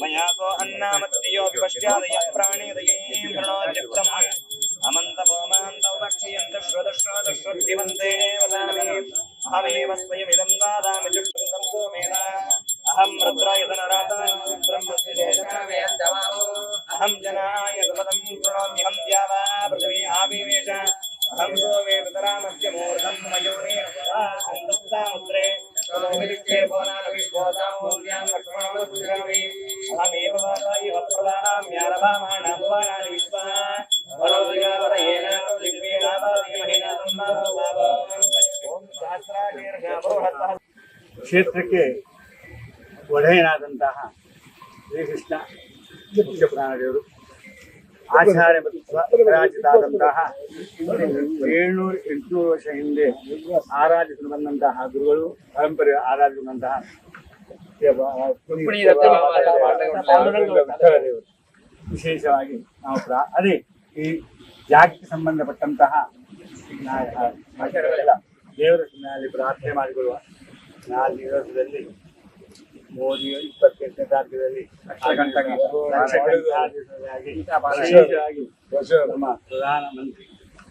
मया सो अन्नामतयो विपश्चादयः प्राणिदयैः मृणोच्चित्तम् अमन्तभोमान्तौ पक्षीयन्त श्रुतश्रोतश्रुद्धिवन्ते वदामि अहमेव स्वयमिदं दादामि चुष्टुन्दं सोमेन अहं रुद्रायतनरातान् ब्रह्मस्य अहं जनाय सुपदं कृणोम्यहं द्यावा पृथिवी आविवेश अहं सोमे पितरामस्य मूर्धं मयोनिर्मुद्रे विलिख्ये भुवनानविश्वोदामूल्यां लक्ष्मणमुद्रामि अहमेव वाताय वप्रदाम्यारभामाणां भुवनानि विश्वा वरोदिगावरयेन दिव्येनावादिमहिना सम्भावो ॐ सहस्राशीर्घामोहतः ಕ್ಷೇತ್ರಕ್ಕೆ ಒಡೆಯನಾದಂತಹ ಶ್ರೀಕೃಷ್ಣ ಪ್ರಾಣದೇವರು ಆಚಾರ್ಯ ಮತ್ತು ಸ್ವರಾಜಿತಾದಂತಹ ಏಳ್ನೂರು ಎಂಟುನೂರು ವರ್ಷ ಹಿಂದೆ ಆರಾಧಿಸಲು ಬಂದಂತಹ ಗುರುಗಳು ಪರಂಪರೆ ಆರಾಧಿಸಲು ಬಂದಂತಹ ವಿಶೇಷವಾಗಿ ನಾವು ಪ್ರಾ ಅದೇ ಈ ಜಾಗಕ್ಕೆ ಸಂಬಂಧಪಟ್ಟಂತಹ ದೇವರ ಮೇಲೆ ಪ್ರಾರ್ಥನೆ ಮಾಡಿಕೊಳ್ಳುವ ನಾಲ್ಕು ದಿವಸದಲ್ಲಿ ಮೋದಿ ಇಪ್ಪತ್ತೆಂಟನೇ ವಿಶೇಷವಾಗಿ ನಮ್ಮ ಪ್ರಧಾನಮಂತ್ರಿ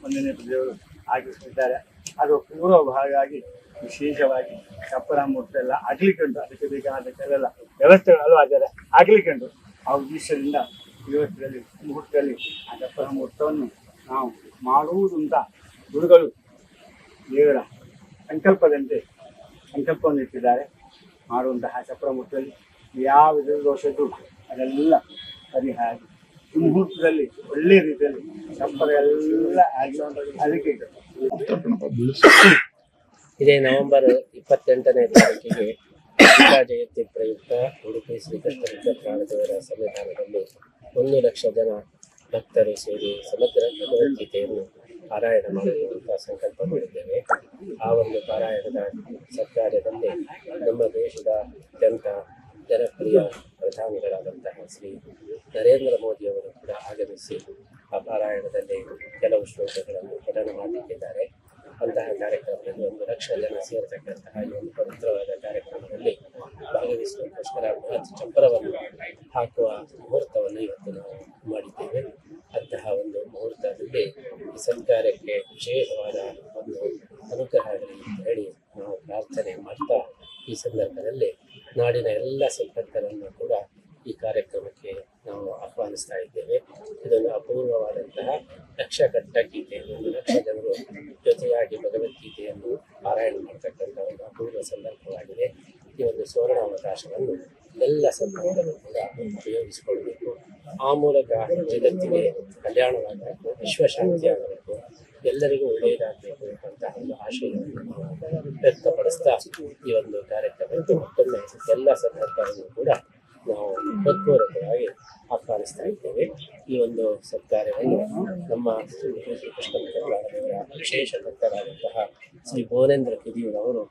ಒಂದನೇ ಪ್ರಜೆಯವರು ಆಗಿರ್ತಿದ್ದಾರೆ. ಅದು ಪೂರ್ವ ಭಾಗವಾಗಿ ವಿಶೇಷವಾಗಿ ಕಪ್ಪರ ಮೂರ್ತಿ ಎಲ್ಲ ಆಗ್ಲಿಕ್ಕೆ ಕಂಡು ಅದಕ್ಕೆ ಬೇಕಾದ ಕೆಲವೆಲ್ಲ ವ್ಯವಸ್ಥೆಗಳು ಆದರೆ ಆಗ್ಲಿಕ್ಕೆ ಉಂಟು ಆ ಉದ್ದೇಶದಿಂದ ಇವತ್ತಿನಲ್ಲಿ ಮುಹೂರ್ತದಲ್ಲಿ ಆ ಕಪ್ಪರ ಮುಹೂರ್ತವನ್ನು ನಾವು ಮಾಡುವುದಂತ ಗುರುಗಳು ದೇವರ ಸಂಕಲ್ಪದಂತೆ ಸಂಕಲ್ಪವನ್ನು ಇಟ್ಟಿದ್ದಾರೆ. ಮಾಡುವಂತಹ ಚಕ್ರ ಮುಟ್ಟಲ್ಲಿ ಯಾವ ವಿಧದ ದೋಷದ್ದು ಅದೆಲ್ಲ ಪರಿಹಾರ ಮುಹೂರ್ತದಲ್ಲಿ ಒಳ್ಳೆಯ ರೀತಿಯಲ್ಲಿ ಚಪ್ಪರ ಎಲ್ಲ ಆಗಿ ಅದಕ್ಕೆ ಇದೇ ನವೆಂಬರ್ ಇಪ್ಪತ್ತೆಂಟನೇ ತಾರೀಕಿಗೆ ಗೀತಾ ಜಯಂತಿ ಪ್ರಯುಕ್ತ ಉಡುಪಿ ಶ್ರೀಕೃಷ್ಣ ವಿದ್ಯಾಪ್ರಾಣದೇವರ ಸನ್ನಿಧಾನದಲ್ಲಿ ಒಂದು ಲಕ್ಷ ಜನ ಭಕ್ತರು ಸೇರಿ ಸಮಗ್ರ ಭಗವದ್ಗೀತೆಯನ್ನು ಪಾರಾಯಣ ಮಾಡುವಂತಹ ಸಂಕಲ್ಪ ಮಾಡಿದ್ದೇವೆ. ಆ ಒಂದು ಪಾರಾಯಣದ ಸತ್ಕಾರ್ಯದಲ್ಲಿ ನಮ್ಮ ದೇಶದ ಅತ್ಯಂತ ಜನಪ್ರಿಯ ಪ್ರಧಾನಿಗಳಾದಂತಹ ಶ್ರೀ ನರೇಂದ್ರ ಮೋದಿಯವರು ಕೂಡ ಆಗಮಿಸಿ ಆ ಪಾರಾಯಣದಲ್ಲಿ ಕೆಲವು ಶ್ಲೋಕಗಳನ್ನು ಪಠನ ಮಾಡಲಿಕ್ಕಿದ್ದಾರೆ ಅಂತಹ ಕಾರ್ಯಕ್ರಮದಲ್ಲಿ ಒಂದು ಲಕ್ಷ ಜನ ಸೇರತಕ್ಕಂತಹ ಈ ಒಂದು ಪವಿತ್ರವಾದ ಕಾರ್ಯಕ್ರಮದಲ್ಲಿ ಭಾಗವಹಿಸುವುದಕ್ಕೋಸ್ಕರ ಬೃಹತ್ ಚಪ್ಪರವನ್ನು ಹಾಕುವ ಮುಹೂರ್ತವನ್ನು ಇವತ್ತು ನಾವು ಮಾಡಿದ್ದೇವೆ. ಅಂತಹ ಒಂದು ಮುಹೂರ್ತದಲ್ಲಿ ಈ ಸತ್ಕಾರ್ಯಕ್ಕೆ ವಿಶೇಷವಾದ ಒಂದು ಅನುಗ್ರಹ ಆಗಲಿ ಅಂತ ಹೇಳಿ ನಾವು ಪ್ರಾರ್ಥನೆ ಮಾಡ್ತಾ ಈ ಸಂದರ್ಭದಲ್ಲಿ ನಾಡಿನ ಎಲ್ಲ ಸಂಪತ್ತರನ್ನು ಕೂಡ ಈ ಕಾರ್ಯಕ್ರಮಕ್ಕೆ ನಾವು ಆಹ್ವಾನಿಸ್ತಾ ಇದ್ದೇವೆ. ಇದೊಂದು ಅಪೂರ್ವವಾದಂತಹ ಲಕ್ಷ ಕಟ್ಟ ಗೀತೆ ಒಂದು ಲಕ್ಷ ಜನರು ಜೊತೆಯಾಗಿ ಭಗವದ್ಗೀತೆಯನ್ನು ಪಾರಾಯಣ ಮಾಡ್ತಕ್ಕಂಥ ಒಂದು ಅಪೂರ್ವ ಸಂದರ್ಭವಾಗಿದೆ. ಈ ಒಂದು ಸುವರ್ಣಾವಕಾಶವನ್ನು ಎಲ್ಲ ಸಂದರ್ಭದಲ್ಲೂ ಕೂಡ ಉಪಯೋಗಿಸಿಕೊಳ್ಬೇಕು. ಆ ಮೂಲಕ ಜಗತ್ತಿಗೆ ಕಲ್ಯಾಣವಾಗಬೇಕು, ವಿಶ್ವಶಾಂತಿ ಆಗಬೇಕು. ಎಲ್ಲರಿಗೂ ಒಳ್ಳೆಯದಾಗಬೇಕು ಅಂತ ಒಂದು ಆಶಯವನ್ನು ವ್ಯಕ್ತಪಡಿಸ್ತಾ ಈ ಒಂದು ಕಾರ್ಯಕ್ರಮಕ್ಕೆ ಮತ್ತೊಮ್ಮೆ ಎಲ್ಲ ಸರ್ಕಾರಗಳು ಕೂಡ ನಾವು ಹೃತ್ಪೂರ್ವಕವಾಗಿ ಆಹ್ವಾನಿಸ್ತಾ ಇದ್ದೇವೆ. ಈ ಒಂದು ಸತ್ಕಾರ್ಯವನ್ನು ನಮ್ಮ ಕೃಷ್ಣ ವಿಶೇಷ ಭಕ್ತರಾದಂತಹ ಶ್ರೀ ಭುವನೇಂದ್ರ ಕಿದಿಯೂರವರು